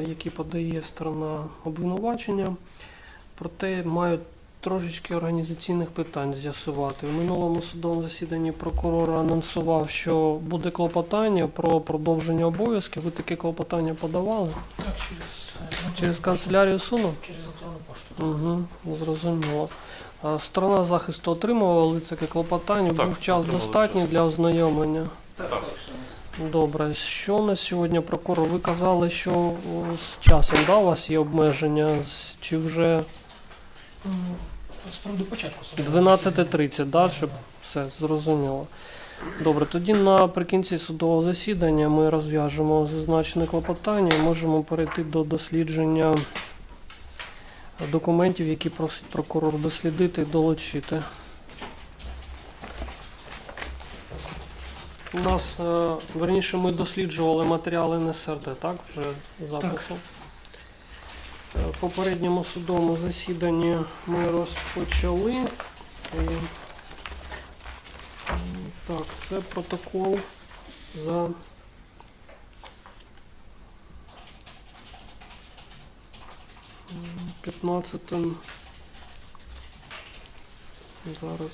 е, які подає сторона обвинувачення. Проте мають трошечки організаційних питань з'ясувати. В минулому судовому засіданні прокурор анонсував, що буде клопотання про продовження обов'язків. Ви таке клопотання подавали Так, через, е, через канцелярію суду? Через електронну пошту. Угу, зрозуміло. Сторона захисту отримувала таке клопотання, Так, був час достатній час. для ознайомлення. Так, Так. так, шановні. Добре, що на сьогодні прокурор? Ви казали, що з часом да, у вас є обмеження, чи вже з початку судового 12.30, да, щоб все зрозуміло. Добре, тоді наприкінці судового засідання ми розв'яжемо зазначене клопотання і можемо перейти до дослідження документів, які просить прокурор дослідити і долучити. У нас, е, верніше, ми досліджували матеріали НСРД, так? Вже запису. Е, В попередньому судовому засіданні ми розпочали. І, Так, це протокол за м, 15 зараз.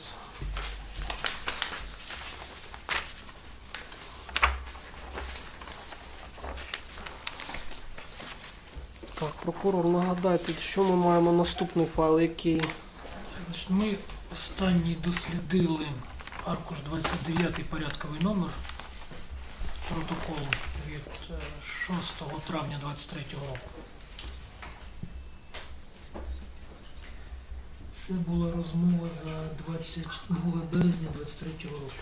Так, прокурор, нагадайте, що ми маємо наступний файл, який ми останній дослідили аркуш 29 порядковий номер протоколу від е, 6 травня 23 року. Це була розмова за 22 березня 23 року.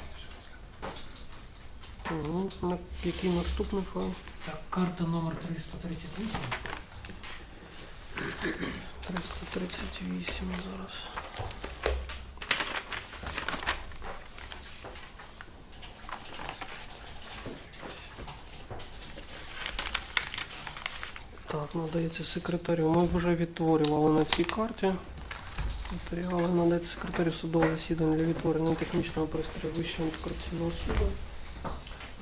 Угу. Який наступний файл? Так, карта номер 338. 338 зараз. Так, надається секретарю. Ми вже відтворювали на цій карті. Матеріали надається секретарю судового засідання для відтворення технічного пристрою Вищого антикорупційного суду.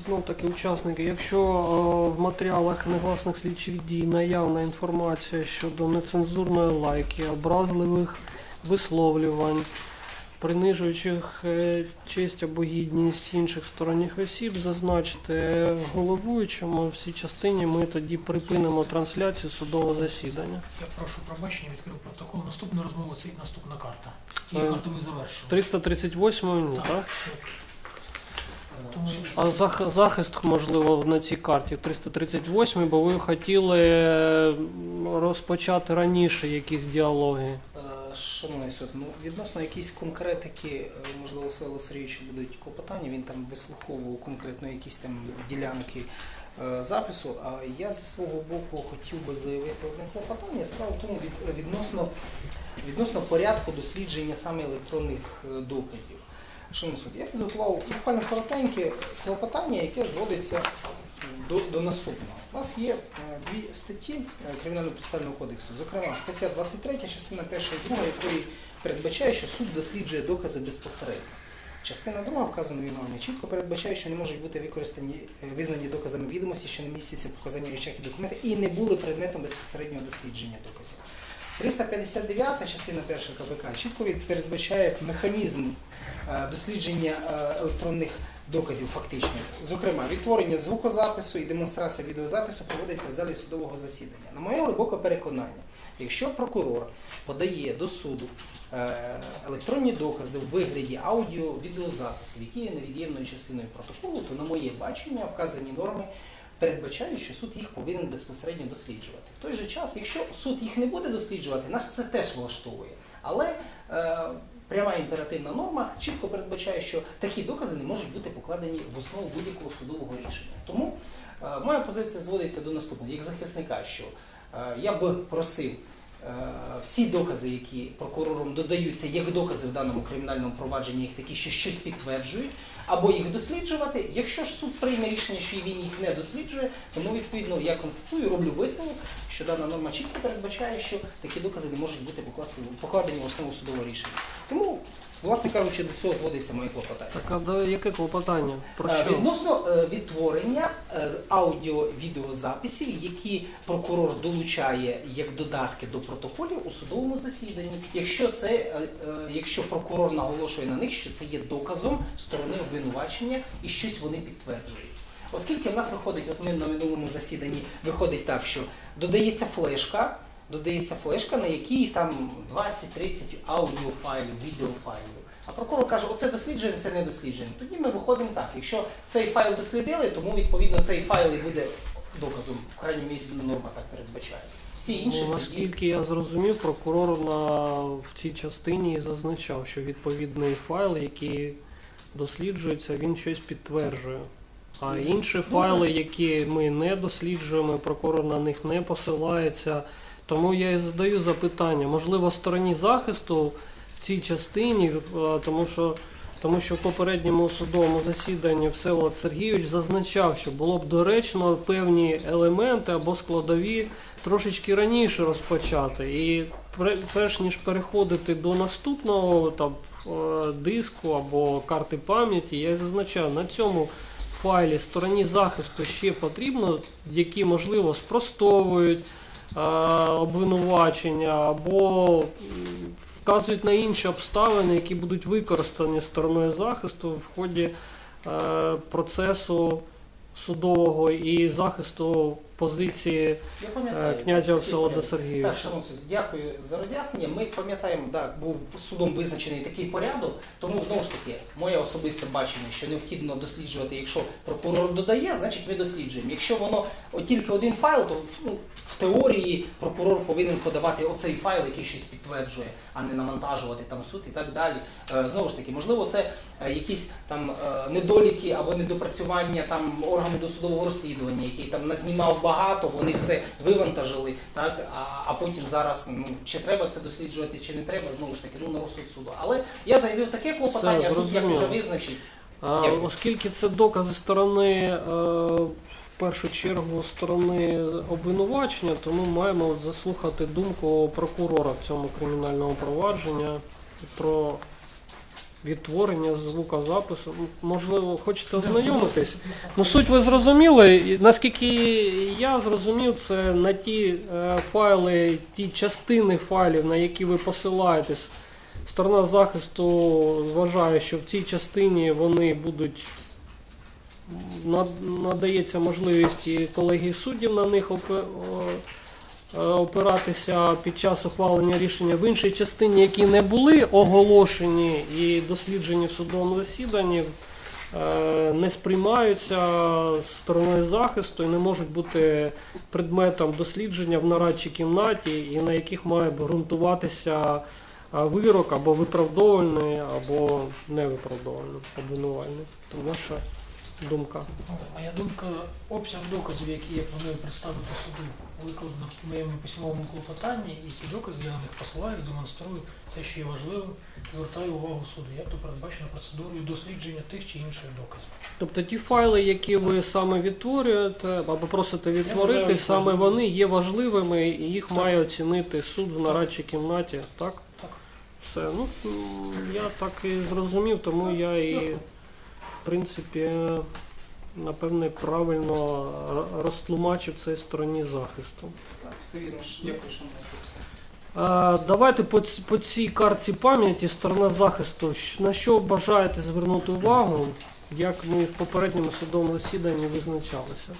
Знов таки, учасники, якщо е, в матеріалах негласних слідчих дій наявна інформація щодо нецензурної лайки, образливих висловлювань, принижуючих е, честь або гідність інших сторонніх осіб, зазначте головуючому в цій частині ми тоді припинимо трансляцію судового засідання. Я прошу пробачення, відкрив протокол. Наступна розмова це і наступна карта. З Е, тією картою ми З завершили. 338 ні, Так, так? А зах- захист, можливо, на цій карті 338, бо ви хотіли розпочати раніше якісь діалоги. Е, Шановний суд, ну відносно якісь конкретики, е, можливо, у Села Сергійовича будуть клопотання, він там вислуховував конкретно якісь там ділянки е, запису. А я зі свого боку хотів би заявити одне клопотання. Справа в тому від, відносно, відносно порядку дослідження саме електронних е, доказів. Шановний суд, я підготував буквально коротеньке клопотання, яке зводиться до, до наступного. У нас є е, дві статті е, Кримінального процесуального кодексу, зокрема стаття 23, частина 1 і 2, якої передбачає, що суд досліджує докази безпосередньо. Частина 2 вказано вінування чітко передбачає, що не можуть бути використані е, визнані доказами відомості, що не містяться в речах і документах, і не були предметом безпосереднього дослідження доказів. 359 частина 1 КПК чітко передбачає механізм е, дослідження е, електронних доказів фактичних. Зокрема, відтворення звукозапису і демонстрація відеозапису проводиться в залі судового засідання. На моє глибоке переконання, якщо прокурор подає до суду е, електронні докази в вигляді аудіо-відеозаписів, які є невід'ємною частиною протоколу, то на моє бачення вказані норми передбачають, що суд їх повинен безпосередньо досліджувати. В той же час, якщо суд їх не буде досліджувати, нас це теж влаштовує. Але е, пряма імперативна норма чітко передбачає, що такі докази не можуть бути покладені в основу будь-якого судового рішення. Тому е, моя позиція зводиться до наступного, як захисника, що е, я би просив е, всі докази, які прокурором додаються як докази в даному кримінальному провадженні, як такі, що щось підтверджують, або їх досліджувати. Якщо ж суд прийме рішення, що він їх не досліджує, тому відповідно я констатую, роблю висновок, що дана норма чітко передбачає, що такі докази не можуть бути покласти- покладені в основу судового рішення. Тому Власне кажучи, до цього зводиться моє клопотання. Так, а до яке клопотання? Про Е, що? Відносно е, відтворення е, аудіо-відеозаписів, які прокурор долучає як додатки до протоколів у судовому засіданні, якщо це якщо прокурор наголошує на них, що це є доказом сторони обвинувачення і щось вони підтверджують. Оскільки в нас виходить, от ми на минулому засіданні виходить так, що додається флешка, додається флешка, на якій там 20-30 аудіофайлів, відеофайлів. А прокурор каже, оце дослідження, це не дослідження. Тоді ми виходимо так. Якщо цей файл дослідили, тому відповідно цей файл і буде доказом. В крайній мірі норма так передбачає. Всі інші Ну, наскільки я зрозумів, прокурор на, в цій частині зазначав, що відповідний файл, який досліджується, він щось підтверджує. А інші файли, які ми не досліджуємо, прокурор на них не посилається. Тому я і задаю запитання, можливо, стороні захисту в цій частині, е, тому що, тому що в попередньому судовому засіданні Всеволод Сергійович зазначав, що було б доречно певні елементи або складові трошечки раніше розпочати. І перш ніж переходити до наступного там, е, диску або карти пам'яті, я зазначаю, на цьому файлі стороні захисту ще потрібно, які можливо спростовують обвинувачення або вказують на інші обставини, які будуть використані стороною захисту в ході е, процесу судового і захисту позиції е, князя Всеволода. Сергійовича. Так, шановні дякую за роз'яснення. Ми пам'ятаємо, так, був судом визначений такий порядок, тому знову ж таки, моє особисте бачення, що необхідно досліджувати, якщо прокурор додає, значить ми досліджуємо. Якщо воно тільки один файл, то ну, в теорії прокурор повинен подавати оцей файл, який щось підтверджує, а не навантажувати там суд і так далі. Е, Знову ж таки, можливо, це е, якісь там недоліки або недопрацювання там органу досудового розслідування, який там назнімав багато, вони все вивантажили, так а, а потім зараз ну чи треба це досліджувати, чи не треба, знову ж таки, ну на розсуд суду. Але я заявив таке клопотання, суд як вже визначить. А, оскільки це докази сторони, е, в першу чергу, сторони обвинувачення, то ми маємо заслухати думку прокурора в цьому кримінальному провадженні про відтворення звукозапису. М, Можливо, хочете ознайомитись? Ну, суть ви зрозуміли. Наскільки я зрозумів, це на ті е, файли, ті частини файлів, на які ви посилаєтесь. Сторона захисту вважає, що в цій частині вони будуть надається можливість і колегії суддів на них опиратися під час ухвалення рішення в іншій частині, які не були оголошені і досліджені в судовому засіданні, е, не сприймаються стороною захисту і не можуть бути предметом дослідження в нарадчій кімнаті, і на яких має ґрунтуватися а, вирок або виправдовувальний, або невиправдовувальний, обвинувальний. Це ваша думка. Моя думка, обсяг доказів, які я планую представити суду, викладено в моєму письмовому клопотанні, і ті докази я на них посилаю, демонструю те, що є важливим, звертаю увагу суду, як то передбачено процедурою дослідження тих чи інших доказів. Тобто ті файли, які ви саме відтворюєте або просите відтворити, вважаю саме вони є важливими і їх має оцінити суд в нарадчій кімнаті, так? Так. Все. Ну, я так і зрозумів, тому я і, принципі, напевне, правильно розтлумачив це стороні захисту. Так, все вірно. Дякую, суд. Давайте по, по цій карті пам'яті сторона захисту. На що бажаєте звернути увагу, як ми в попередньому судовому засіданні визначалися?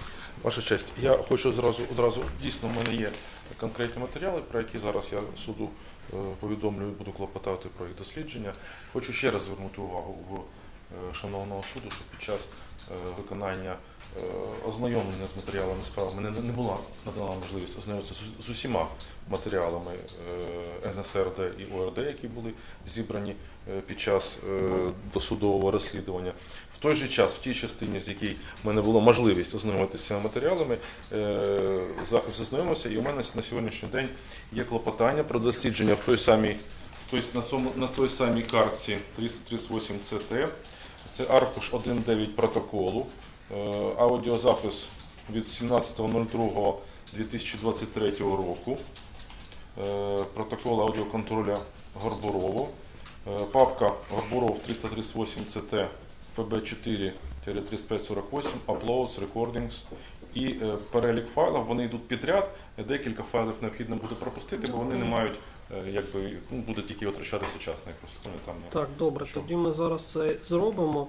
Ваша честь, я хочу зразу одразу дійсно в мене є конкретні матеріали, про які зараз я суду е, повідомлю і буду клопотати про їх дослідження. Хочу ще раз звернути увагу в шановного суду, що під час е, виконання е, ознайомлення з матеріалами справи мене не- була надана можливість ознайомитися з, усіма матеріалами е, НСРД і ОРД, які були зібрані е, під час е, досудового розслідування. В той же час, в тій частині, з якій в мене була можливість ознайомитися матеріалами, е, захист ознайомився, і у мене на сьогоднішній день є клопотання про дослідження в той самій, тобто на, на той самій картці 338 CT. Це аркуш 1.9 протоколу, е, аудіозапис від 17.02.2023 року, е, протокол аудіоконтроля Горбурово Е, Папка Горбуров 338 CT FB4 3548 Uploads, Recordings і перелік файлів. Вони йдуть підряд. Декілька файлів необхідно буде пропустити, бо вони не мають, якби, ну, буде тільки витрачатися час. не просто там Так, добре, Що? тоді ми зараз це зробимо.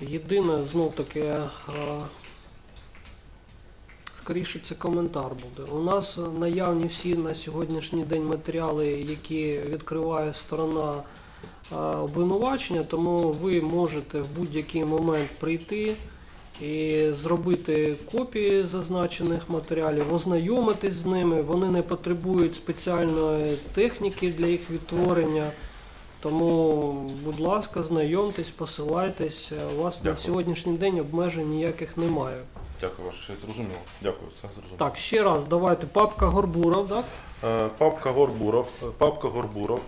Єдине, знов таки, е, скоріше це коментар буде. У нас наявні всі на сьогоднішній день матеріали, які відкриває сторона е, обвинувачення, тому ви можете в будь-який момент прийти і зробити копії зазначених матеріалів, ознайомитись з ними. Вони не потребують спеціальної техніки для їх відтворення. Тому, будь ласка, знайомтесь, посилайтесь. У вас на сьогоднішній день обмежень ніяких немає. Дякую, ваше. Зрозуміло. Дякую, все зрозуміло. Так, ще раз, давайте. Папка Горбуров, так? Е, Папка Горбуров. е, Папка Горбуров.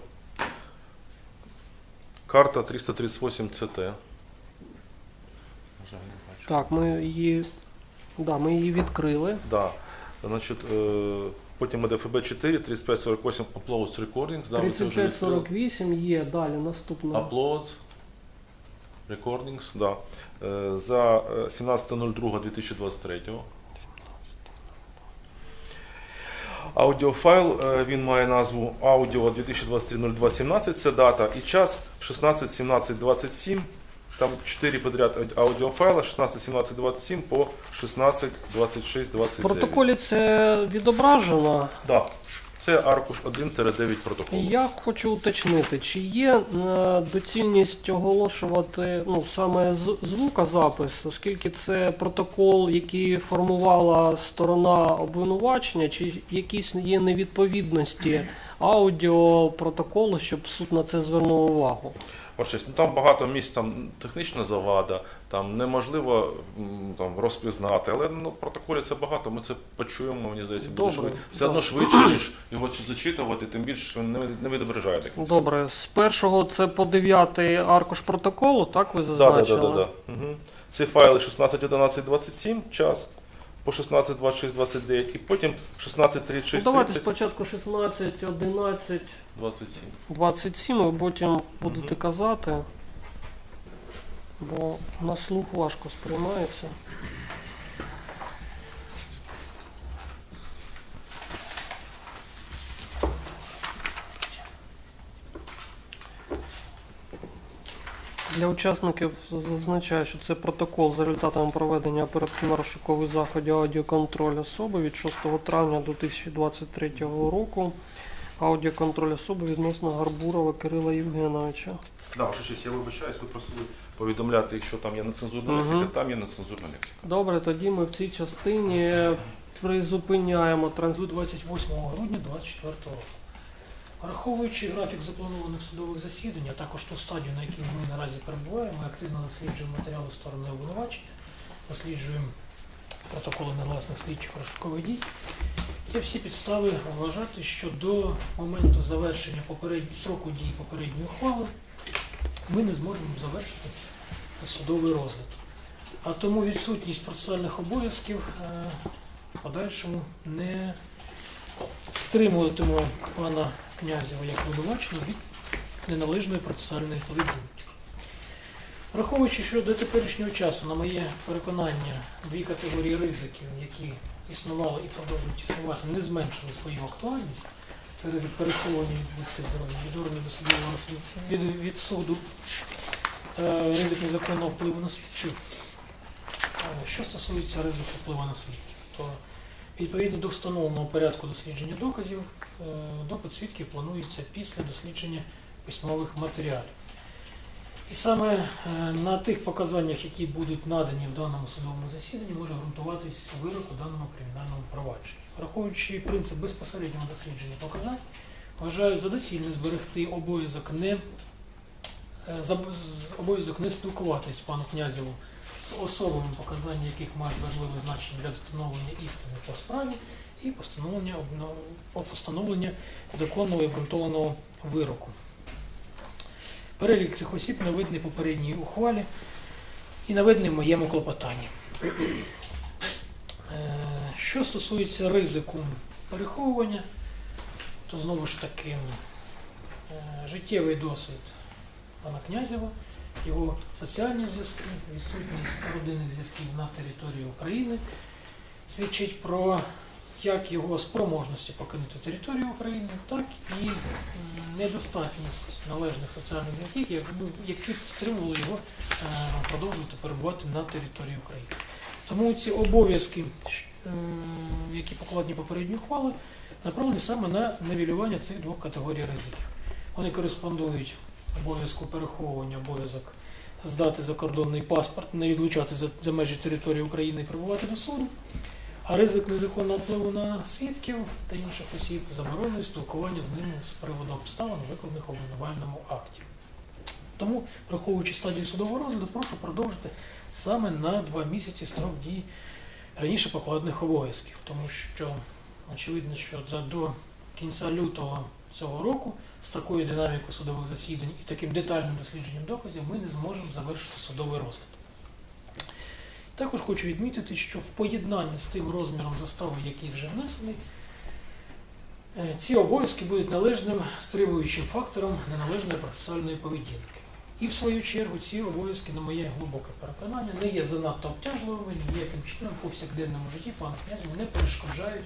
Карта 338 CT. На жаль. Так, ми її. Да, ми її відкрили. Да. Значить, е, потім іде ФБ4, 3548 Uploads Recordings. Да, ви це вже відкрили. 3548 є. Далі наступна. Uploads Recordings, да. Е, За е, 17.02.2023. Аудіофайл, е, він має назву Audio 2023-0217, це дата і час 16.17.27. Там 4 подряд ау- аудіофайла 16.17.27 по 16.26.29. В протоколі це відображено. Да. Це аркуш 1-9 протоколу. Я хочу уточнити, чи є е, доцільність оголошувати ну, саме звукозапис, оскільки це протокол, який формувала сторона обвинувачення, чи якісь є невідповідності аудіо протоколу, щоб суд на це звернув увагу. Щось, ну, там багато місць, там технічна завада, там неможливо м, там, розпізнати, але ну, в протоколі це багато, ми це почуємо, мені здається, буде Добре, швид- все одно швидше, ніж його зачитувати, тим більше не, не відображає так. Добре, з першого це по дев'ятий аркуш протоколу, так ви Да, да, да, зазначили? да, да. Угу. Ці файли 16.11.27 час, по 16, 26, 29 і потім Ну, 16.36.30 давайте спочатку 16, 11, 27. 27, а потім будете казати, бо на слух важко сприймається. Для учасників зазначаю, що це протокол за результатами проведення оперативно-розшукових заходів аудіоконтроль особи від 6 травня 2023 року. Аудіоконтроль особи відносно Гарбурова Кирила Євгеновича. Да, ваша честь, я вибачаюсь, ви просили повідомляти, якщо там є нецензурна Мгм. лексика, там є нецензурна лексика. Добре, тоді ми в цій частині призупиняємо З транспорт. 28 грудня 2024 року. Враховуючи графік запланованих судових засідань, а також ту стадію, на якій ми наразі перебуваємо, ми активно досліджуємо матеріали сторони обвинувачення, досліджуємо протоколи негласних слідчих розшукових дій. Є всі підстави вважати, що до моменту завершення попереднього строку дії попередньої ухвали ми не зможемо завершити судовий розгляд. А тому відсутність процесуальних обов'язків е, в подальшому не стримуватиме пана князєва як обвинувачення від неналежної процесуальної поведінки. Враховуючи, що до теперішнього часу, на моє переконання, дві категорії ризиків, які існували і продовжують існувати, не зменшили свою актуальність. Це ризик переховування від здорові, від органів досудового розслідування від суду та ризик незаконного впливу на свідків. Е, Що стосується ризику впливу на свідків, то відповідно до встановленого порядку дослідження доказів, е, допит свідків планується після дослідження письмових матеріалів. І саме е, на тих показаннях, які будуть надані в даному судовому засіданні, може ґрунтуватись вирок у даному кримінальному провадженні. Враховуючи принцип безпосереднього дослідження показань, вважаю за доцільне зберегти обов'язок не е, з- обов'язок не спілкуватись пану князеву з особами, показання яких мають важливе значення для встановлення істини по справі і постановлення, постановлення законного і обґрунтованого вироку. Перелік цих осіб наведений в попередній ухвалі і наведений в моєму клопотанні. Е, Що стосується ризику переховування, то знову ж таки е, життєвий досвід пана Князєва, його соціальні зв'язки, відсутність родинних зв'язків на території України свідчить про як його спроможності покинути територію України, так і недостатність належних соціальних зв'язків, які б- які стримували його е, продовжувати перебувати на території України. Тому ці обов'язки, які покладені попередні ухвали, направлені саме на нивелювання цих двох категорій ризиків. Вони кореспондують обов'язку переховування, обов'язок здати закордонний паспорт, не відлучати за, за межі території України і прибувати до суду, а ризик незаконного впливу на свідків та інших осіб забороною спілкування з ними з приводу обставин, викладених у обвинувальному акті. Тому, враховуючи стадію судового розгляду, прошу продовжити саме на два місяці строк дії раніше покладених обов'язків, тому що очевидно, що за до кінця лютого цього року з такою динамікою судових засідань і таким детальним дослідженням доказів ми не зможемо завершити судовий розгляд. Також хочу відмітити, що в поєднанні з тим розміром застави, який вже внесений, е, ці обов'язки будуть належним стримуючим фактором неналежної процесуальної поведінки. І в свою чергу ці обов'язки, на моє глибоке переконання, не є занадто обтяжливими, ніяким чином повсякденному житті пана князю не перешкоджають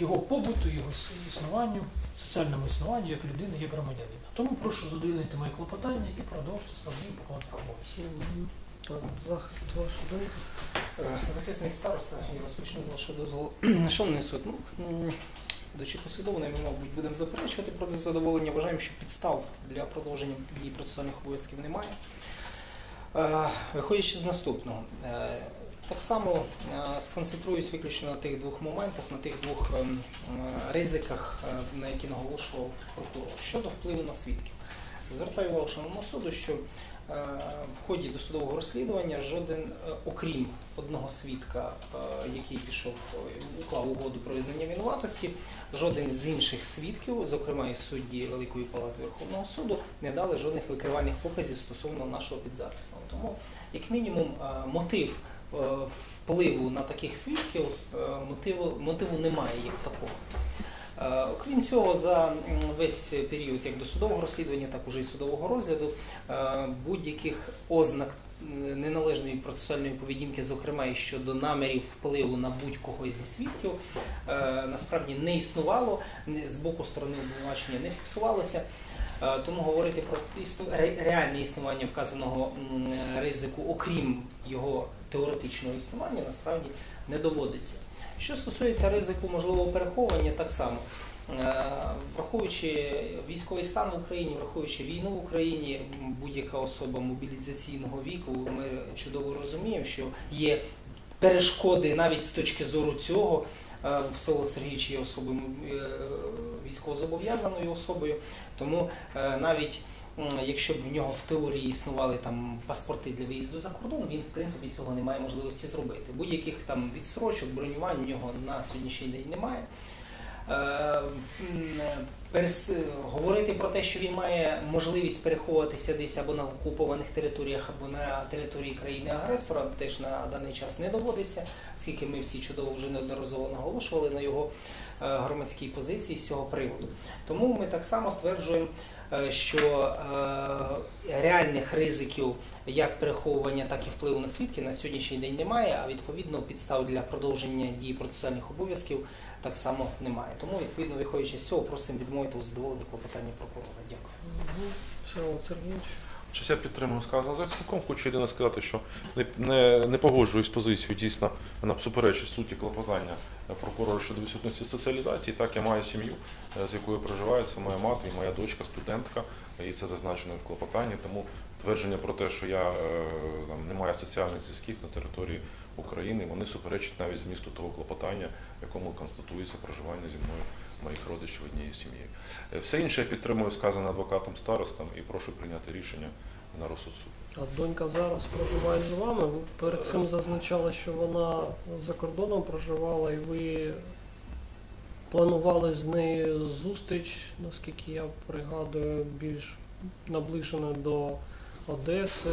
його побуту, його існуванню, соціальному існуванню як людини, як громадянина. Тому прошу задовольнити моє клопотання і продовжити свої покладних обов'язків. Захист Захисник староста, я розпочну з вашого дозволу. Що вони несуть? Ну, будучи послідовними, ми, мабуть, будемо заперечувати проти задоволення. Вважаємо, що підстав для продовження дії процесуальних обов'язків немає. Е, Виходячи з наступного, е, так само е, сконцентруюсь виключно на тих двох моментах, на тих двох ем, ризиках, е, на які наголошував прокурор щодо впливу на свідків. Звертаю увагу шановного суду, що Е, в ході досудового розслідування жоден, окрім одного свідка, який пішов, уклав угоду про визнання винуватості, жоден з інших свідків, зокрема і судді Великої Палати Верховного суду, не дали жодних викривальних показів стосовно нашого підзаписного. Тому, як мінімум, мотив впливу на таких свідків, е, мотиву, мотиву немає як такого. Е, Окрім цього, за весь період як досудового розслідування, так уже і судового розгляду, е, будь-яких ознак е, неналежної процесуальної поведінки, зокрема і щодо намірів впливу на будь-кого зі свідків, е, насправді не існувало, з боку сторони обвинувачення не фіксувалося. Е, Тому говорити про реальне існування вказаного ризику, окрім його теоретичного існування, насправді не доводиться. Що стосується ризику можливого переховування, так само. Е, Враховуючи військовий стан в Україні, враховуючи війну в Україні, будь-яка особа мобілізаційного віку, ми чудово розуміємо, що є перешкоди навіть з точки зору цього. Е, Всеволод Сергійович є особою е, військовозобов'язаною особою, тому навіть якщо б в нього в теорії існували там паспорти для виїзду за кордон, він в принципі цього не має можливості зробити. Будь-яких там відстрочок, бронювань у нього на сьогоднішній день немає. Е, перес... Говорити про те, що він має можливість переховуватися десь або на окупованих територіях, або на території країни-агресора, теж на даний час не доводиться, оскільки ми всі чудово вже неодноразово наголошували на його е, громадській позиції з цього приводу. Тому ми так само стверджуємо, що е, реальних ризиків як переховування, так і впливу на свідки на сьогоднішній день немає, а відповідно підстав для продовження дії процесуальних обов'язків так само немає. Тому, відповідно, виходячи з цього, просимо відмовити у задоволенні клопотання прокурора. Дякую. Угу. Все, Сергійович. Щось я підтримую сказане захисником. Хочу єдине сказати, що не, не, не погоджуюсь з позицією, дійсно вона суперечить суті клопотання прокурора щодо відсутності соціалізації. Так, я маю сім'ю, е, з якою проживаю, це моя мати і моя дочка, студентка, і це зазначено в клопотанні. Тому твердження про те, що я е, там, не маю соціальних зв'язків на території України, вони суперечать навіть змісту того клопотання, в якому констатується проживання зі мною моїх родичів однією сім'єю. Е, Все інше я підтримую сказане адвокатом старостам і прошу прийняти рішення на розсуд суду. А донька зараз проживає з вами. Ви перед цим зазначали, що вона за кордоном проживала, і ви планували з нею зустріч, наскільки я пригадую, більш наближена до Одеси.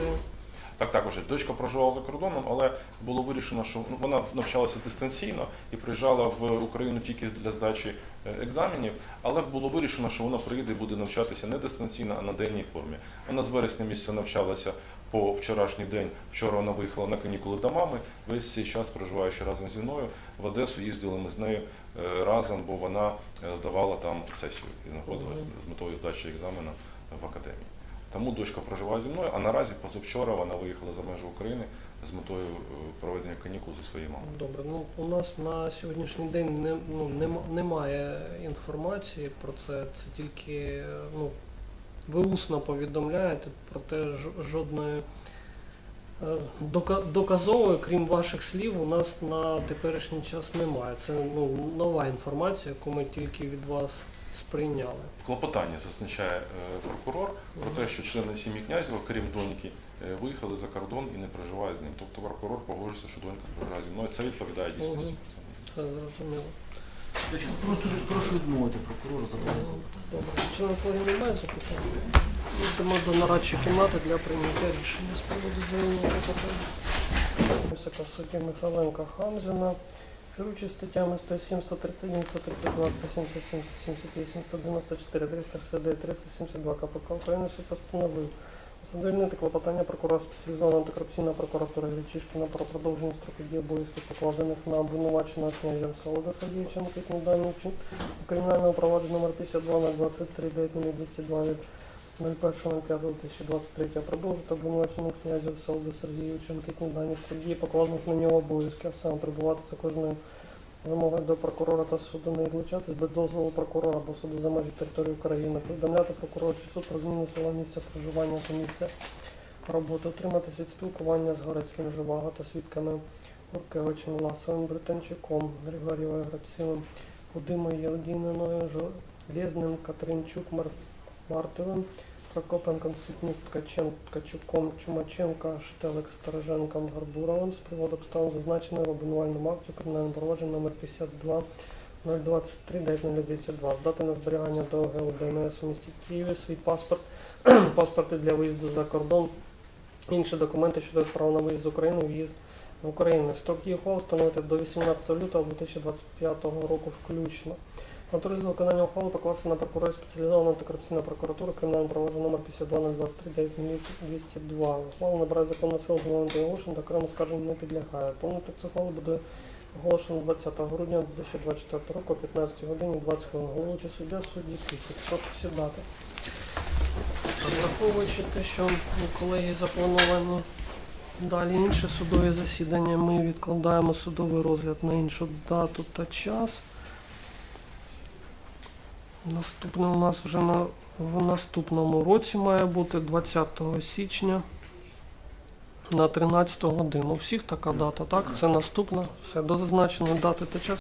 Так, також дочка проживала за кордоном, але було вирішено, що ну, вона навчалася дистанційно і приїжджала в Україну тільки для здачі е, екзаменів. Але було вирішено, що вона приїде і буде навчатися не дистанційно, а на денній формі. Вона з вересня місяця навчалася по вчорашній день. Вчора вона виїхала на канікули до мами. Весь цей час проживаючи разом зі мною в Одесу, їздили ми з нею е, разом, бо вона е, здавала там сесію і знаходилася з метою здачі екзамену в академії. Тому дочка проживає зі мною, а наразі позавчора вона виїхала за межі України з метою е, проведення канікул зі своєю мамою. Добре, ну у нас на сьогоднішній день не, ну, нема, немає інформації про це. Це тільки ну, ви усно повідомляєте, проте жодної е, доказової, крім ваших слів, у нас на теперішній час немає. Це ну, нова інформація, яку ми тільки від вас сприйняли. В клопотанні зазначає е, прокурор про те, що члени сім'ї князєва, крім доньки, е, виїхали за кордон і не проживають з ним. Тобто прокурор погоджується, що донька проживає зі мною. Це відповідає дійсності. Це зрозуміло. Значить, прошу, відмовити прокурору за Добре, член колегії немає запитань. Йдемо до нарадчої кімнати для прийняття рішення з приводу звільнення клопотання. Висока судді Михайленка Хамзіна. Керуючи статтями 107, 131, 132, 177, 178, 194, 369, 372 КПК України суд постановив. Задовольнити клопотання прокурора спеціалізованої антикорупційної прокуратури Гречишкіна про продовження строку дії обов'язків, покладених на обвинуваченого князя Солода Сергійовича Микитні дані у кримінальному провадженні номер 52 на 23 202 від 01.05.2023 продовжити обвинуваченому князю Солода Сергійовича Микитні дані в дії покладених на нього обов'язків, а саме прибувати за кожною вимогою до прокурора та суду не відлучатись без дозволу прокурора або суду за межі території України, повідомляти прокурору чи суд про зміну свого місця проживання та місця роботи, утриматись від спілкування з Горецьким Живаго та свідками Гуркевичем, Власовим, Британчуком, Григорієвою Грацівим, Кудимою Євдіниною, Железним, Катеринчук, Мар... Мартовим, Прокопенком, Ситнюк, Ткачем, Ткачуком, Чумаченко, Штелек, Стороженком, Гарбуровим з приводу обставин зазначеної в обвинувальному акті кримінальним провадженням номер 52 023 202 здати на зберігання до ГУ ДМС у місті Києві свій паспорт, паспорти для виїзду за кордон, інші документи щодо права на виїзд з України, в'їзд в Україну. Строк ухвали встановити до 18 лютого 2025 року включно. Контроль за виконання ухвали покласти на прокурора спеціалізованої антикорупційної прокуратури кримінального провадження номер 52 202. Ухвала набирає законну силу з моменту оголошення та окремо скарження не підлягає. Повний текст ухвали буде оголошено 20 грудня 2024 року о 15 годині 20 хвилин. Головуючий суддя судді Кисик. Прошу сідати. Враховуючи те, що колеги заплановані далі інші судові засідання, ми відкладаємо судовий розгляд на іншу дату та час. Наступне у нас вже на, в наступному році має бути 20 січня на 13 годину. У всіх така дата, так? Це наступна. Все, до зазначеної дати та час